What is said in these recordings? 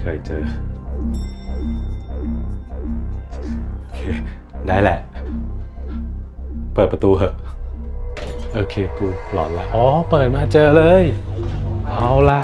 เคยเจอ โอเค ได้แหละ เปิดประตูเหอะ โอเค กูหลอนละ อ๋อ เปิดมาเจอเลย เอาละ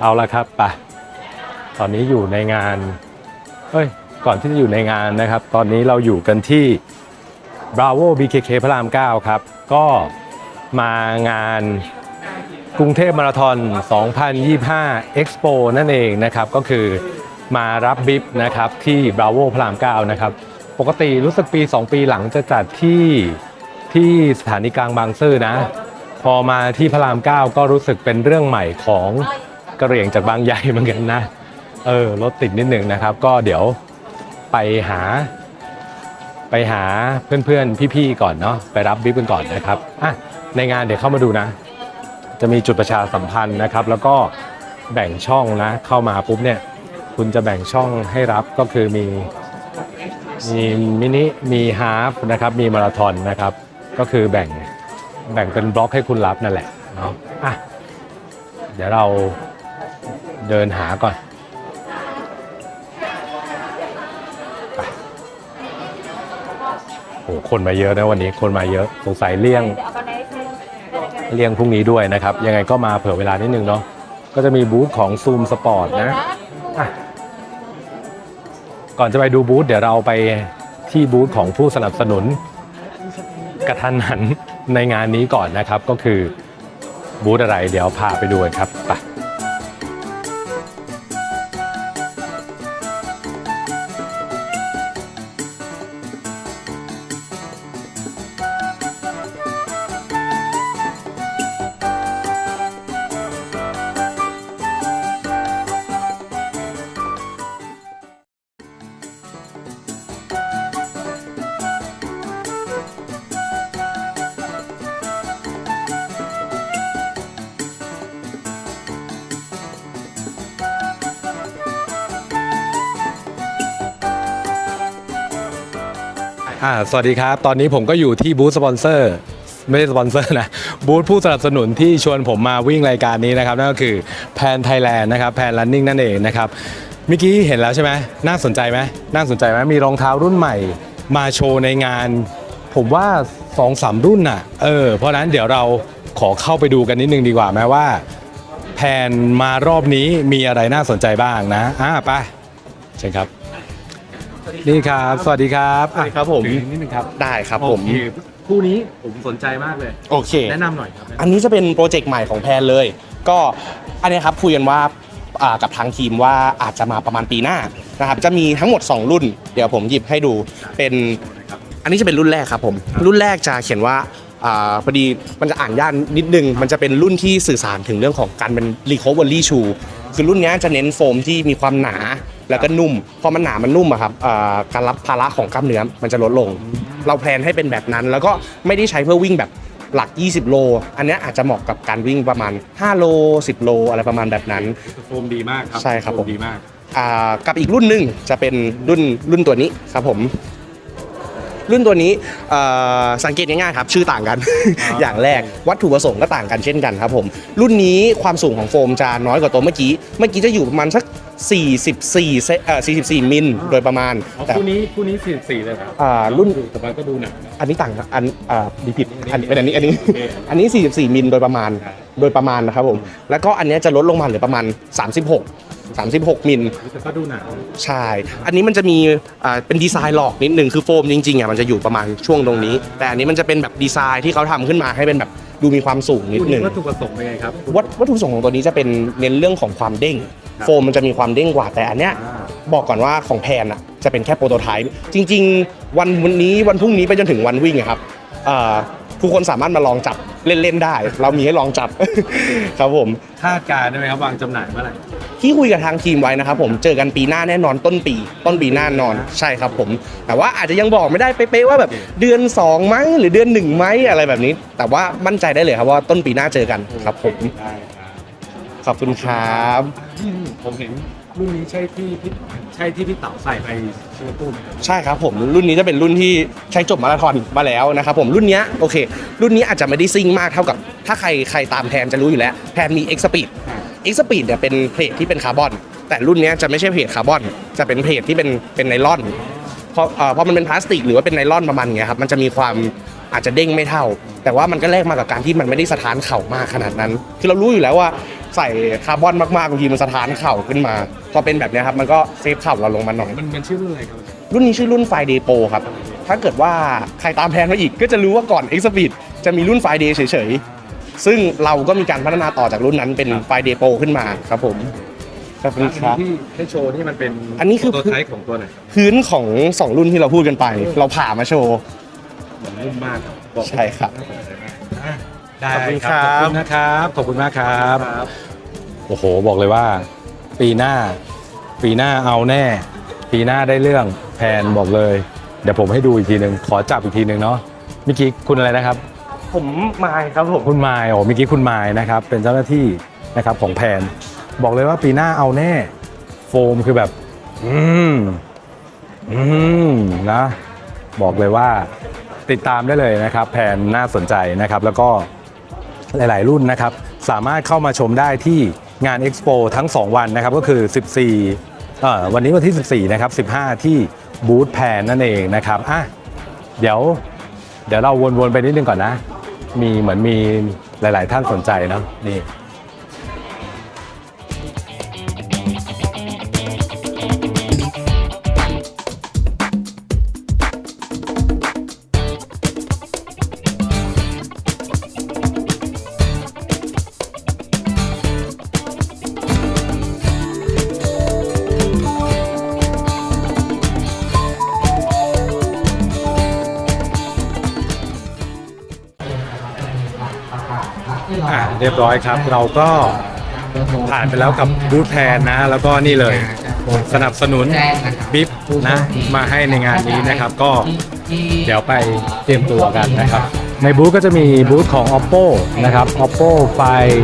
เอาละครับไปตอนนี้อยู่ในงานเอ้ย ก่อนที่จะอยู่ในงานนะครับ ตอนนี้เราอยู่กันที่ Bravo BKK พระราม 9 ครับ ก็มางาน กรุงเทพมาราธอน 2025 Expo นั่นเองนะครับ ก็คือมารับบิฟนะครับที่ Bravo พระราม 9 นะครับ ปกติรู้สึกปี 2 ปีหลังจะจัดที่ที่สถานีกลางบางซื่อนะ พอมาที่พระราม 9 ก็รู้สึกเป็นเรื่องใหม่ของกระเหรี่ยงจากบางใหญ่เหมือนกันนะ เออรถติดนิดหนึ่งนะครับ ก็เดี๋ยวไปหาไปหาเพื่อนๆ พี่ๆ ก่อนเนาะไปรับบิ๊กกันก่อนนะครับอะในงานเดี๋ยวเข้ามาดูนะ จะมีจุดประชาสัมพันธ์นะครับ แล้วก็แบ่งช่องนะ เข้ามาปุ๊บเนี่ยคุณจะแบ่งช่องให้รับก็คือมีมีมินิมีฮาฟนะครับมีมาราธอนนะครับ ก็คือแบ่งแบ่งเป็นบล็อกให้คุณรับนั่นแหละเนาะอะเดี๋ยวเราเดินหาก่อนโอ้โหคนมาเยอะนะวันนี้คนมาเยอะสงสัยเลี่ยง เลี่ยงพรุ่งนี้ด้วยนะครับ ยังไงก็มาเผื่อเวลานิดนึงเนาะก็จะมีบูธของซูมสปอร์ตนะอะก่อนจะไปดูบูธเดี๋ยวเราไปที่บูธของผู้สนับสนุนกระทันหันในงานนี้ก่อนนะครับ ก็คือบูธอะไรเดี๋ยวพาไปดูกันครับไป อ่าสวัสดีครับ ตอนนี้ผมก็อยู่ที่บูธสปอนเซอร์ ไม่ใช่สปอนเซอร์นะ บูธผู้สนับสนุนที่ชวนผมมาวิ่งรายการนี้นะครับ นั่นก็คือแพนไทยแลนด์นะครับแพน running นั่นเองนะครับเมื่อกี้เห็นแล้วใช่ไหมน่าสนใจไหมน่าสนใจไหมมีรองเท้ารุ่นใหม่ มาโชว์ในงาน ผมว่า2อสามรุ่นน่ะเออเพราะฉะนั้นเดี๋ยวเราขอเข้าไปดูกันนิดนึงดีกว่าไหมว่า แพนมารอบนี้มีอะไรน่าสนใจบ้างนะอ่าไปเชิญครับ นี่ครับ สวัสดีครับสวัสดีครับผมถือนิดนึงครับได้ครับผม โอเคคู่นี้ผมสนใจมากเลย โอเค แนะนำหน่อยครับ อันนี้จะเป็นโปรเจกต์ใหม่ของแพนเลย ก็อันนี้ครับคุยกันว่าอ่ากับทางทีมว่าอาจจะมาประมาณปีหน้านะครับจะมีทั้งหมด 2 รุ่น เดี๋ยวผมหยิบให้ดูเป็นอันนี้จะเป็นรุ่นแรกครับผม รุ่นแรกจะเขียนว่าอ่าพอดีมันจะอ่านยากนิดนึง มันจะเป็นรุ่นที่สื่อสารถึงเรื่องของการเป็น recovery shoe คือรุ่นนี้จะเน้นโฟมที่มีความหนา แล้วก็นุ่มพอมันหนามันนุ่มอะครับอ่าการรับภาระของกล้ามเนื้อมันจะลดลง เราแพลนให้เป็นแบบนั้น แล้วก็ไม่ได้ใช้เพื่อวิ่งแบบหลัก 20 โล อันเนี้ยอาจจะเหมาะกับการวิ่งประมาณ 5 โล 10 โล อะไรประมาณแบบนั้น โฟมดีมากครับใช่ครับผม โฟดีมาก อ่ากับอีกรุ่นหนึ่งจะเป็นรุ่นรุ่นตัวนี้ครับผม รุ่นตัวนี้เอ่อสังเกตง่ายๆครับชื่อต่างกัน อย่างแรกวัตถุประสงค์ก็ต่างกันเช่นกันครับผมรุ่นนี้ความสูงของโฟมจะน้อยกว่าตัวเมื่อกี้เมื่อกี้จะอยู่ประมาณสัก44เซเอ่อ44 มิลโดยประมาณอ๋อแต่คู่นี้คู่นี้สี่สี่เลยครับอ่ารุ่น แต่มันก็ดูหนักนะ อันนี้ต่างกันอันอ่าดีผิดอันเป็นอันนี้อันนี้ โอเค อันนี้ 44 มิลโดยประมาณครับโดยประมาณนะครับผม แล้วก็อันเนี้ยจะลดลงมาเหลือประมาณ 36 36 มิลแต่ก็ดูหนักนะใช่ อันนี้มันจะมีอ่าเป็นดีไซน์หลอกนิดนึงคือโฟมจริงๆอะมันจะอยู่ประมาณช่วงตรงนี้ แต่อันนี้มันจะเป็นแบบดีไซน์ที่เขาทำขึ้นมาให้เป็นแบบดูมีความสูงนิดคู่นึนี้งวัตถุประสงค์เป็นไงครับ วัตวัตถุประสงค์ของตัวนี้จะเป็นเน้นเรื่องของความเด้ง ครับ โฟมมันจะมีความเด้งกว่าแต่อันเนี้ยอ่าบอกก่อนว่าของแพนอะจะเป็นแค่โปรโตไทป์จริง ๆ วันวันนี้วันพรุ่งนี้ไปจนถึงวันวิ่งอะครับอ่าผู้คนสามารถมาลองจับเล่นๆได้ เรามีให้ลองจับ ครับผม คาดการณ์ได้ไหมครับวางจำหน่ายเมื่อไหร่ ที่คุยกับทางทีมไว้นะครับผมเจอกันปีหน้าแน่นอนต้นปี ต้นปีหน้านอนใช่ครับผม แต่ว่าอาจจะยังบอกไม่ได้เป๊ะๆว่าแบบเดือน2มั้งหรือเดือน1ไหมอะไรแบบนี้ แต่ว่ามั่นใจได้เลยครับว่าต้นปีหน้าเจอกันครับผม ได้ครับขอบคุณครับ ผมเห็น รุ่นนี้ใช่ที่พี่ใช่ที่พี่เต๋าใส่ไปชิงตู้ไหมใช่ครับผมรุ่นนี้จะเป็นรุ่นที่ใช้จบมาราธอนมาแล้วนะครับผมรุ่นเนี้ยโอเค รุ่นนี้อาจจะไม่ได้ซิ่งมากเท่ากับ ถ้าใครใครตามแพนจะรู้อยู่แล้วแพนมี X Speed X Speed เนี่ยเป็นเพลทที่เป็นคาร์บอน แต่รุ่นเนี้ยจะไม่ใช่เพลทคาร์บอน จะเป็นเพลทที่เป็นเป็นไนลอนเพราะเอ่อเพราะมันเป็นพลาสติกหรือว่าเป็นไนลอนประมาณเงี้ยครับมันจะมีความอาจจะเด้งไม่เท่า แต่ว่ามันก็แลกมากับการที่มันไม่ได้สะท้านเข่ามากขนาดนั้น คือเรารู้อยู่แล้วว่า ใส่คาร์บอนมากๆบางทีมันสะท้านเข่าขึ้นมา พอเป็นแบบเนี้ยครับมันก็เซฟเข่าเราลงมาหน่อย มันมันชื่อรุ่นอะไรครับรุ่นนี้ชื่อรุ่น Friday Pro ครับ ถ้าเกิดว่าใครตามแพลนมาอีกก็จะรู้ว่าก่อน X Speed จะมีรุ่น Friday เฉยๆ ซึ่งเราก็มีการพัฒนาต่อจากรุ่นนั้นเป็น Friday Pro ขึ้นมาครับผมขอบคุณครับ ที่ให้โชว์นี่มันเป็นอันนี้คือ ตัวไทป์ของตัวไหนครับพื้นของ2รุ่นที่เราพูดกันไป เราผ่ามาโชว์ มันนุ่มมากบอกใช่ครับ ได้ขอบคุณคครัรับบขอบคุณนะครับ ขอบคุณมากครับ โอ้โห บอกเลยว่า ปีหน้า ปีหน้าเอาแน่ ปีหน้าได้เรื่องแผนบอกเลย เดี๋ยวผมให้ดูอีกทีหนึ่งขอจับอีกทีหนึ่งเนาะเมื่อกี้คุณอะไรนะครับ ผมมายครับผมคุณมายโอ้เมื่อกี้คุณมายนะครับ เป็นเจ้าหน้าที่นะครับของแผนบอกเลยว่าปีหน้าเอาแน่ โฟมคือแบบ อืมอืมนะ บอกเลยว่าติดตามได้เลยนะครับแผนน่าสนใจนะครับ แล้วก็หลาย ๆ รุ่นนะครับ สามารถเข้ามาชมได้ที่ งาน Expo ทั้ง 2 วันนะครับก็คือ 14อ่วันนี้วันที่ 14 นะครับ 15 ที่บูธแพนนั่นเองนะครับอะเดี๋ยวเดี๋ยวเราวนๆไปนิดนึงก่อนนะ มีเหมือนมีหลาย ๆ ท่านสนใจเนาะนี่ อะเรียบร้อยครับ เราก็ผ่านไปแล้วกับบูธแพนนะ แล้วก็นี่เลยสนับสนุนบิฟนะ มาให้ในงานนี้นะครับ ก็เดี๋ยวไปเตรียมตัวกันนะครับ ในบูธก็จะมีบูธของ oppo นะครับ oppo Find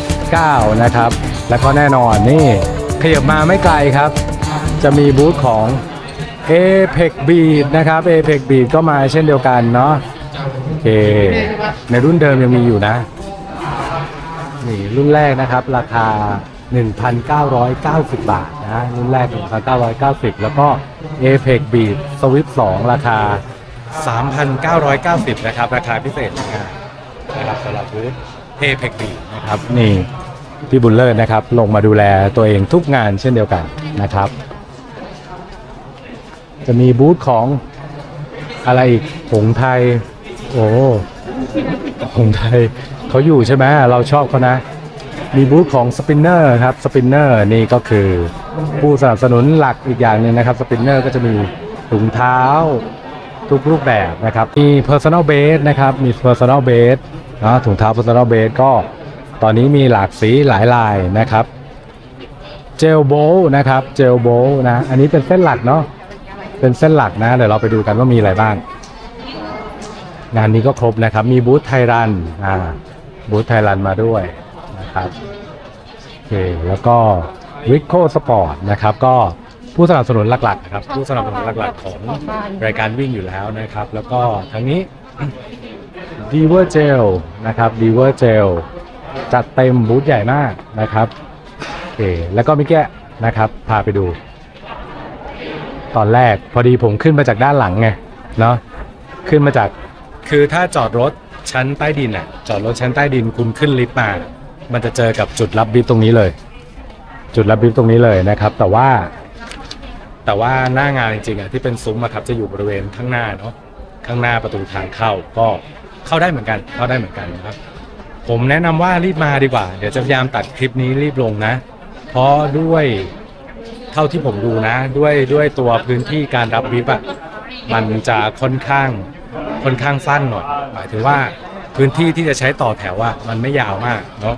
x9 นะครับ แล้วก็แน่นอนนี่ขยับมาไม่ไกลครับ จะมีบูธของ Apex Beat นะครับ Apex Beat ก็มาเช่นเดียวกันเนาะโอเคในรุ่นเดิมยังมีอยู่นะ นี่รุ่นแรกนะครับ ราคา 1,990 บาทนะรุ่นแรก 1,990 แล้วก็ Apex Beat Swift 2 ราคา 3,990 นะครับ ราคาพิเศษนะครับสำหรับบูธ Apex Beat นะครับนี่พี่บุญเลิศนะครับ ลงมาดูแลตัวเองทุกงานเช่นเดียวกันนะครับ จะมีบูธของอะไรอีกหงไทย โอ้หงไทย เขาอยู่ใช่ไหมเราชอบเขานะ มีบูธของสปินเนอร์ครับสปินเนอร์นี่ก็คือผู้สนับสนุนหลักอีกอย่างหนึ่งนะครับสปินเนอร์ก็จะมีถุงเท้าทุกรูปแบบนะครับ มี Personal Base นะครับ มี Personal Base นะถุงเท้า Personal Base ก็ตอนนี้มีหลากสีหลายลายนะครับ เจลโบนะครับ เจลโบนะ อันนี้เป็นเส้นหลักเนาะ เป็นเส้นหลักนะ เดี๋ยวเราไปดูกันว่ามีอะไรบ้าง งานนี้ก็ครบนะครับ มีบูธไทรัน อ่า บูธไทยรันมาด้วยนะครับโอเคแล้วก็วิโ o สปอร์ตนะครับก็ผู้สนับสนุนหลักๆนะครับผู้สนับสนุนหลักๆ ของรายการวิ่งอยู่แล้วนะครับ แล้วก็ทั้งนี้ d e v e r Gel นะครับ d e v e r Gel จัดเต็มบูธใหญ่มากนะครับโอเคแล้วก็มิแกะนะครับ พาไปดู ตอนแรกพอดีผมขึ้นมาจากด้านหลังไงเนาะขึ้นมาจากคือถ้าจอดรถ ชั้นใต้ดินอะ จอดรถชั้นใต้ดินคุณขึ้นลิฟต์มา มันจะเจอกับจุดรับบิฟตรงนี้เลย จุดรับบิฟตรงนี้เลยนะครับ แต่ว่า แต่ว่าหน้างานจริงๆอะที่เป็นซุ้มอะครับจะอยู่บริเวณข้างหน้าเนาะข้างหน้าประตูทางเข้าก็เข้าได้เหมือนกันเข้าได้เหมือนกันนะครับ ผมแนะนำว่ารีบมาดีกว่า เดี๋ยวจะพยายามตัดคลิปนี้รีบลงนะ เพราะด้วยเท่าที่ผมดูนะ ด้วยด้วยตัวพื้นที่การรับวิปอะมันจะค่อนข้างค่อนข้างสั้นหน่อยหมายถึงว่า พื้นที่ที่จะใช้ต่อแถวอะมันไม่ยาวมากเนาะ